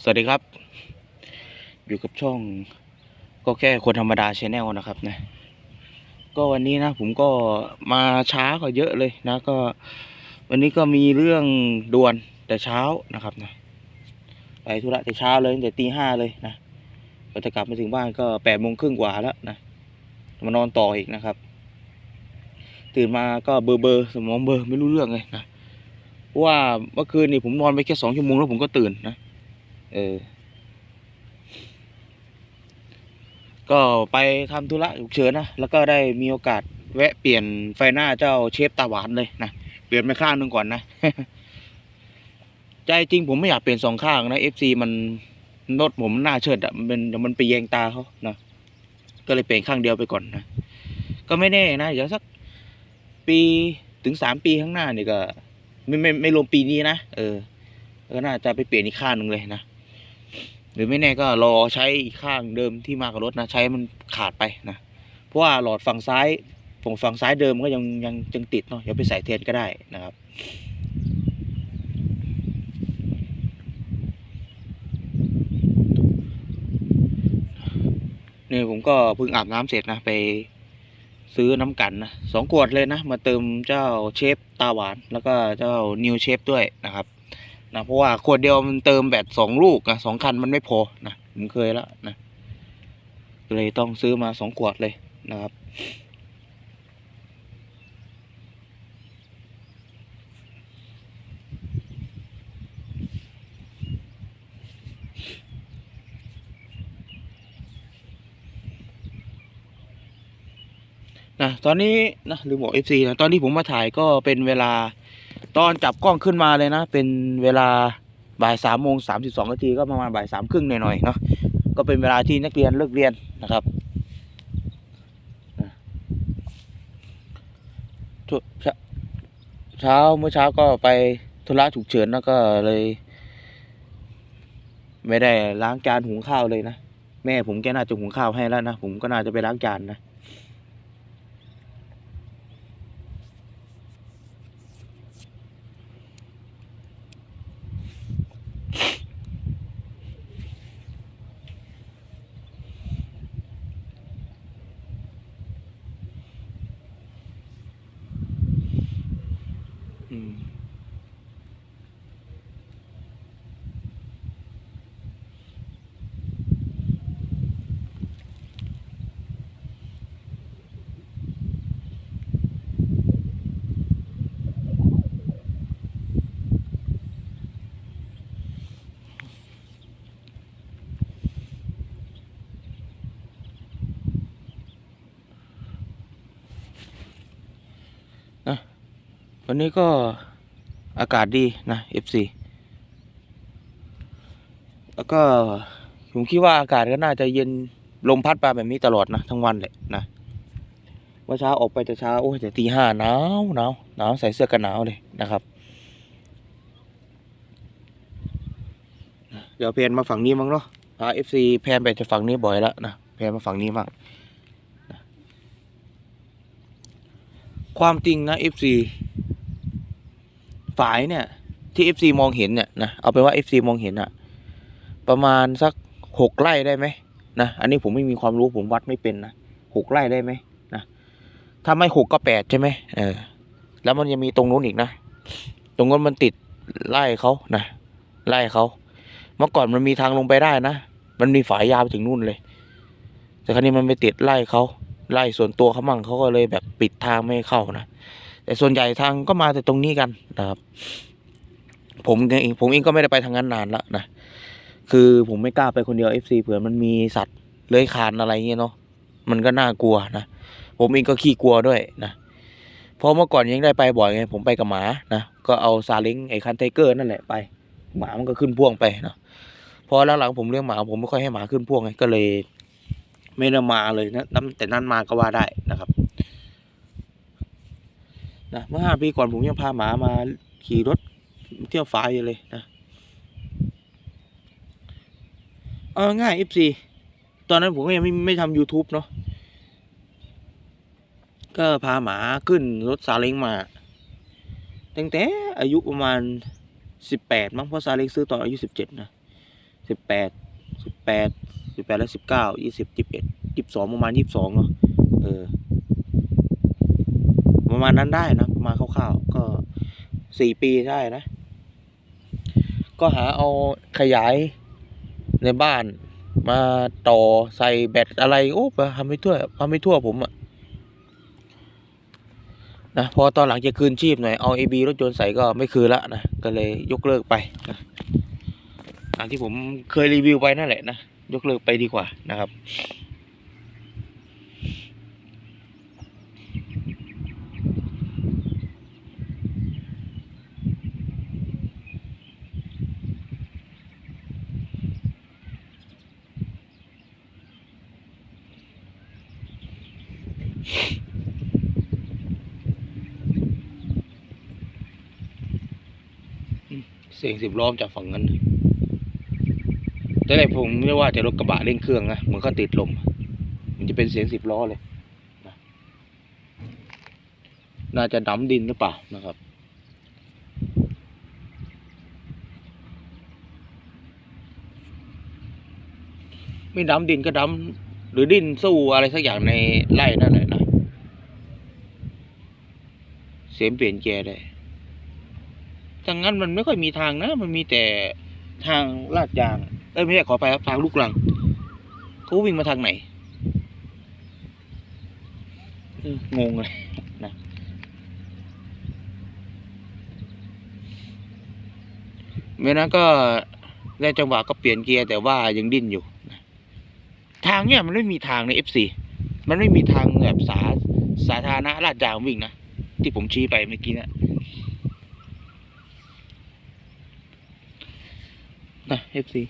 สวัสดีครับ อยู่กับช่อง ก็แค่คนธรรมดาชแนลนะครับนะ ก็วันนี้นะ ผมก็มาช้าก็เยอะเลยนะก็ วันนี้ก็มีเรื่องด่วนแต่เช้านะครับนะไปธุระแต่เช้าเลยแต่ตีห้าเลยนะก็จะกลับมาถึงบ้านก็แปดโมงครึ่งกว่าแล้วนะมานอนต่ออีกนะครับ ตื่นมาก็เบอร์เบอร์สมองเบอร์ไม่รู้เรื่องเลยนะเพราะว่าเมื่อคืนนี่ผมนอนไปแค่สองชั่วโมงแล้วผมก็ตื่นนะ เออ ก็ไปทำธุระฉุกเฉินนะ แล้วก็ได้มีโอกาสแวะเปลี่ยนไฟหน้าเจ้าเชฟตาหวานเลยนะ เปลี่ยนไปข้างหนึ่งก่อนนะ ใจจริงผมไม่อยากเปลี่ยนสองข้างนะ FC มันรถผมหน้าเชิดอะมันเป็นเดี๋ยวมันไปแยงตาเขานะ ก็เลยเปลี่ยนข้างเดียวไปก่อนนะ ก็ไม่แน่นะเดี๋ยวสักปีถึงสามปีข้างหน้านี่ก็ ไม่ไม่ไม่รวมปีนี้นะ เออ ก็น่าจะไปเปลี่ยนอีกข้างหนึ่งเลยนะ หรือไม่แน่ก็รอใช้อีกข้างเดิมที่มากับรถนะใช้มันขาดไปนะเพราะว่าหลอดฝั่งซ้ายฝั่งฝั่งซ้ายเดิมก็ยังยังยังติดเนาะเดี๋ยวไปใส่เทนก็ได้นะครับนี่ผมก็เพิ่งอาบน้ำเสร็จนะไปซื้อน้ำกันนะสองขวดเลยนะ มาเติมเจ้าเชฟตาหวาน แล้วก็เจ้านิวเชฟด้วยนะครับ นะเพราะว่าขวดเดียวมันเติมแบตสองลูกนะสองคันมันไม่พอนะผมเคยแล้วนะเลยต้องซื้อมาสองขวดเลยนะครับนะตอนนี้นะลืมบอกเอฟซีนะตอนที่ผมมาถ่ายก็เป็นเวลา ตอนจับกล้องขึ้นมาเลยนะ เป็นเวลาบ่ายสามโมงสามสิบสองนาทีก็ประมาณบ่ายสามครึ่งหน่อยๆเนาะก็เป็นเวลาที่นักเรียนเลิกเรียนนะครับเช้าเช้าเมื่อเช้าก็ไปธุระฉุกเฉินแล้วก็เลย ไม่ได้ล้างจานหุงข้าวเลยนะ แม่ผมแกน่าจะหุงข้าวให้แล้วนะ ผมก็น่าจะไปล้างจานนะ วันนี้ก็อากาศดีนะ FC แล้วก็ผมคิดว่าอากาศก็น่าจะเย็นลมพัดมาแบบนี้ตลอดนะ ทั้งวันเลยนะเมื่อเช้าออกไปแต่เช้าโอ้ยแต่ตีห้าหนาวหนาวหนาวใส่เสื้อกันหนาวเลยนะครับ เดี๋ยวเพนมาฝั่งนี้มั้งเนาะพาเอฟซีแพนไปจะฝั่งนี้บ่อยแล้วนะแพนมาฝั่งนี้มั่งความจริงนะเอฟซี ฝายเนี่ยที่เอฟซีมองเห็นเนี่ยนะเอาเป็นว่าเอฟซีมองเห็นอะประมาณสักหกไร่ได้ไหมนะอันนี้ผมไม่มีความรู้ผมวัดไม่เป็นนะหกไร่ได้ไหมนะถ้าไม่หกก็แปดใช่ไหมเออ แล้วมันยังมีตรงนู้นอีกนะตรงนู้นมันติดไล่เขานะไล่เขาเมื่อก่อนมันมีทางลงไปได้นะมันมีฝายยาวไปถึงนู่นเลย แต่ครั้นี้มันไปติดไล่เขาไล่ส่วนตัวเขามั่งเขาก็เลยแบบปิดทางไม่ให้เข้านะ แต่ส่วนใหญ่ทางก็มาแต่ตรงนี้กันนะครับ ผมเองผมเองก็ไม่ได้ไปทางนั้นนานแล้วนะคือผมไม่กล้าไปคนเดียว FC เผื่อมันมีสัตว์เลื้อยคลานอะไรเงี้ยเนาะมันก็น่ากลัวนะผมเองก็ขี้กลัวด้วยนะเพราะเมื่อก่อนยังได้ไปบ่อยไงผมไปกับหมานะก็เอาซาเล้งไอ้คันไทเกอร์นั่นแหละไปหมามันก็ขึ้นพ่วงไปเนาะพอหลังๆผมเลี้ยงหมาผมไม่ค่อยให้หมาขึ้นพ่วงไงก็เลย ไม่ได้มาเลยนะแต่นั้นมาก็ว่าได้นะครับ นะเมื่อห้าปีก่อนผมยังพาหมามาขี่รถเที่ยวฟ้าอยู่เลยนะเอาง่าย FC ตอนนั้นผมก็ยังไม่ไม่ทำ YouTube เนาะก็พาหมาขึ้นรถซาเล้งมา ตั้งแต่อายุประมาณสิบแปดมั้งเพราะซาเล้งซื้อตอนอายุสิบเจ็ดนะสิบแปดสิบแปดสิบแปดแล้วสิบเก้ายี่สิบยี่สิบเอ็ดยี่สิบสองประมาณยี่สิบสองเนาะเออ ประมาณนั้นได้นะประมาณคร่าวๆก็สี่ปีได้นะ ก็หาเอาขยายในบ้านมาต่อใส่แบตอะไรโอ้ทำไม่ทั่วทำไม่ทั่วผมอะนะพอตอนหลังจะคืนชีพหน่อยเอา AB รถยนต์ใส่ก็ไม่คืนละนะก็เลยยกเลิกไปนะตามที่ผมเคยรีวิวไปนั่นแหละนะยกเลิกไปดีกว่านะครับ เสียงสิบล้อมจากฝั่งนั้นแต่แรกผมไม่ว่าจะรถกระบะเร่งเครื่องนะมือนเขาติดลม มันจะเป็นเสียงสิบล้อเลยนะน่าจะดำดินหรือเปล่านะครับไม่ดำดินก็ดำหรือดินสู้อะไรสักอย่างในไร่นั่นแหละนะ เสียงเปลี่ยนแกได้ ทางนั้นมันไม่ค่อยมีทางนะ มันมีแต่ทางลาดยาง เอ้ยไม่ใช่ขอไปครับทางลูกลังเขาวิ่งมาทางไหนงงเลยนะเมื่อนั้นก็ได้จังหวะก็เปลี่ยนเกียร์แต่ว่ายังดิ้นอยู่นะทางเนี่ยมันไม่มีทางใน FC มันไม่มีทางแบบสาสาธารณะลาดยางวิ่งนะ ที่ผมชี้ไปเมื่อกี้เนะ นะเอฟซี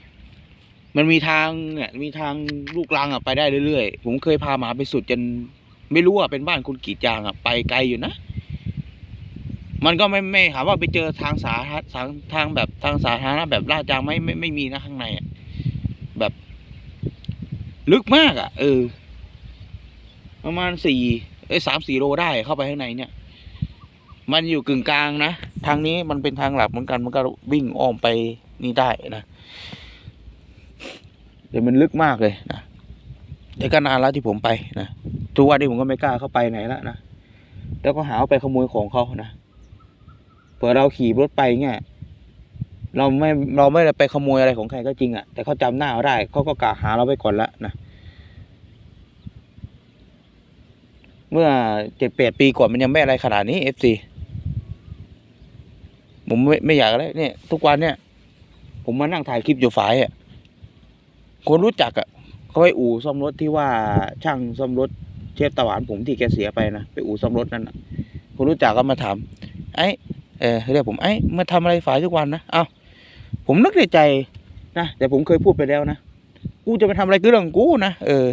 มันมีทางเนี่ยมีทางลูกรังอะไปได้เรื่อยๆ ผมเคยพาหมาไปสุดจน ไม่รู้อะเป็นบ้านคุณกรีดยางอะไปไกลอยู่นะ มันก็ไม่ไม่หาว่าไปเจอทางสาธารทางทางแบบทางสาธารณะแบบลาดยางไม่ไม่ไม่มีนะข้างในอะแบบ ลึกมากอะ เออ ประมาณสี่เอ้สามสี่โลได้เข้าไปข้างในเนี่ย มันอยู่กึ่งกลางนะ ทางนี้มันเป็นทางหลักเหมือนกันมันก็วิ่งอ้อมไป นี่ได้นะเดี๋ยวมันลึกมากเลยนะแต่ก็นานแล้วที่ผมไปนะทุกวันนี้ผมก็ไม่กล้าเข้าไปไหนแล้วนะแล้วก็หาไปขโมยของเขานะเผื่อเราขี่รถไปเงี้ยเราไม่เราไม่ได้ไปขโมยอะไรของใครก็จริงอะ่ะ แต่เขาจำหน้าเราได้เขาก็กะหาเราไปก่อนละนะเมื่อเจ็ดแปดปีก่อนมันยังไม่อะไรขนาดนี้เอฟซีผมไม่ไม่อยากแล้วเนี่ย ทุกวันเนี่ย ผมมานั่งถ่ายคลิปอยู่ฝ่ายอะคนรู้จักอะเขาไปอู่ซ่อมรถที่ว่าช่างซ่อมรถเชฟตะหวานผมที่แกเสียไปนะไปอู่ซ่อมรถนั่นอะคนรู้จักก็มาถามไอ้เออเรียกผมไอ้มาทำอะไรฝ่ายทุกวันนะเอ้าผมนึกในใจนะแต่ผมเคยพูดไปแล้วนะกูจะไปทำอะไรก็เรื่องกูนะเออ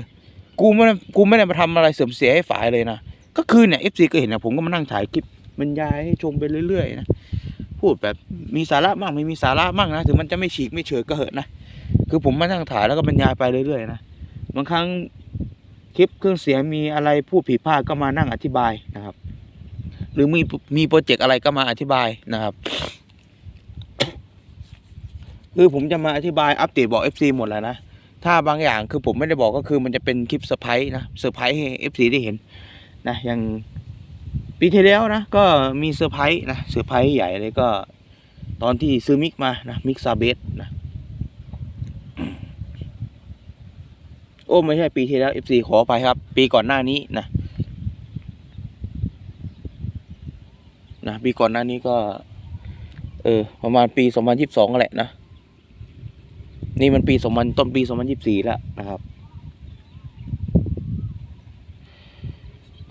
กูไม่กูไม่ได้มาทำอะไรเสื่อมเสียให้ฝ่ายเลยนะก็คือเนี่ยเอฟซีก็เห็นนะผมก็มานั่งถ่ายคลิปบรรยายให้ชมไปเรื่อยๆนะ พูดแบบมีสาระมากไม่มีสาระมากนะถึงมันจะไม่ฉีกไม่เฉยก็เหอะนะคือผมมานั่งถ่ายแล้วก็บรรยายไปเรื่อยๆนะบางครั้งคลิปเครื่องเสียงมีอะไรพูดผิดพลาดก็มานั่งอธิบายนะครับ หรือมีมีโปรเจกต์อะไรก็มาอธิบายนะครับ คือผมจะมาอธิบายอัปเดตบอก FC หมดแล้วนะถ้าบางอย่างคือผมไม่ได้บอกก็คือมันจะเป็นคลิปเซอร์ไพรส์นะเซอร์ไพรส์ให้ FC ได้เห็นนะอย่าง ปีที่แล้วนะก็มีเซอร์ไพรส์นะเซอร์ไพรส์ใหญ่เลยก็ ตอนที่ซื้อมิกมานะมิกซาเบสนะโอ้ไม่ใช่ปีที่แล้ว FC ขอไปครับ ปีก่อนหน้านี้นะนะปีก่อนหน้านี้ก็ เออ ประมาณปีสองพันยิบสองแหละนะ นี่มันปีสองพันต้นปีสองพันยิบสี่แล้วนะครับ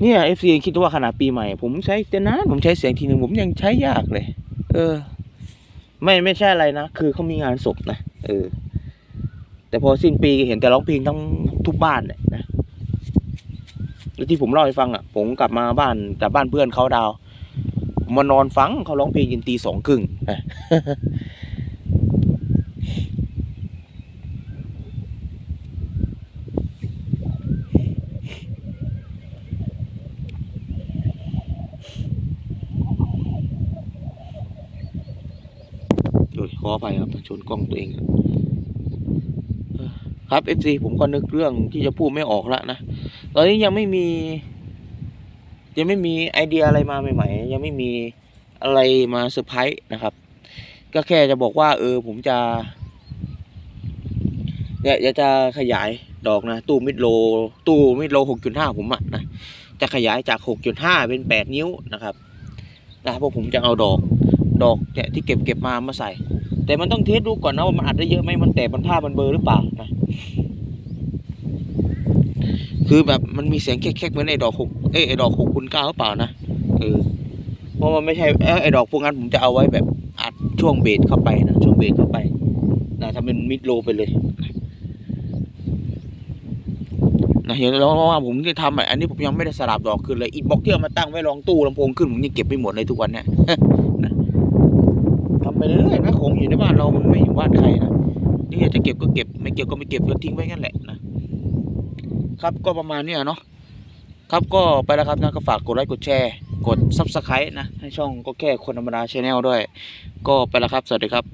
เนี่ยเอฟซีคิดว่าขนาดปีใหม่ ผมใช้แต่นานผมใช้เสียงทีหนึ่งผมยังใช้ยากเลย เออ ไม่ไม่ใช่อะไรนะ คือเขามีงานศพนะเออ แต่พอสิ้นปีเห็นแต่ร้องเพลงทั้งทุกบ้านเลยนะแล้วที่ผมเล่าให้ฟังอะ ผมกลับมาบ้านจากบ้านเพื่อนเขาดาวมานอนฟังเขาร้องเพลงจนตีสองครึ่งนะ โดย ขออภัยครับชนกล้องตัวเองครับครับ FC ผมก็นึกเรื่องที่จะพูดไม่ออกแล้วนะ ตอนนี้ยังไม่มี ยังไม่มีไอเดียอะไรมาใหม่ๆ ยังไม่มีอะไรมาเซอร์ไพรส์นะครับ ก็แค่จะบอกว่า เออ ผมจะเนี่ยอยากจะขยายดอกนะ ตู้มิดโล ตู้มิดโลหกจุดห้าผมอะนะ จะขยายจากหกจุดห้าเป็นแปดนิ้วนะครับนะเพราะผมจะเอาดอก ดอกเนี่ยที่เก็บเก็บมามาใส่ แต่มันต้องเทสดูก่อนนะว่ามันอัดได้เยอะไหมมันแตกมันผ้ามันเบลอหรือเปล่านะคือแบบมันมีเสียงแคกๆเหมือนไอ้ดอกหกเอ้ไอ้ดอกหกคูณเก้าหรือเปล่านะเออเพราะมันไม่ใช่ไอ้ดอกพวกนั้นผมจะเอาไว้แบบอัดช่วงเบสเข้าไปนะช่วงเบสเข้าไปนะทำเป็นมิดโลไปเลยนะเห็นแล้วว่าผมที่ทำอันนี้ผมยังไม่ได้สลับดอกขึ้นเลยอีกบล็อกที่เอามาตั้งไว้รองตู้ลำโพงขึ้นผมยังเก็บไม่หมดเลยทุกวันเนี่ย ไปเรื่อยๆนะของอยู่ในบ้านเรามันไม่อยู่บ้านใครนะนี่อยากจะเก็บก็เก็บ ไม่เก็บก็ไม่เก็บก็ทิ้งไว้งั้นแหละนะครับก็ประมาณนี้เนาะครับก็ไปแล้วครับนะก็ฝากกดไลค์กดแชร์ กดซับสไครต์นะ ให้ช่องก็แค่คนธรรมดาชาแนลด้วย ก็ไปแล้วครับ สวัสดีครับ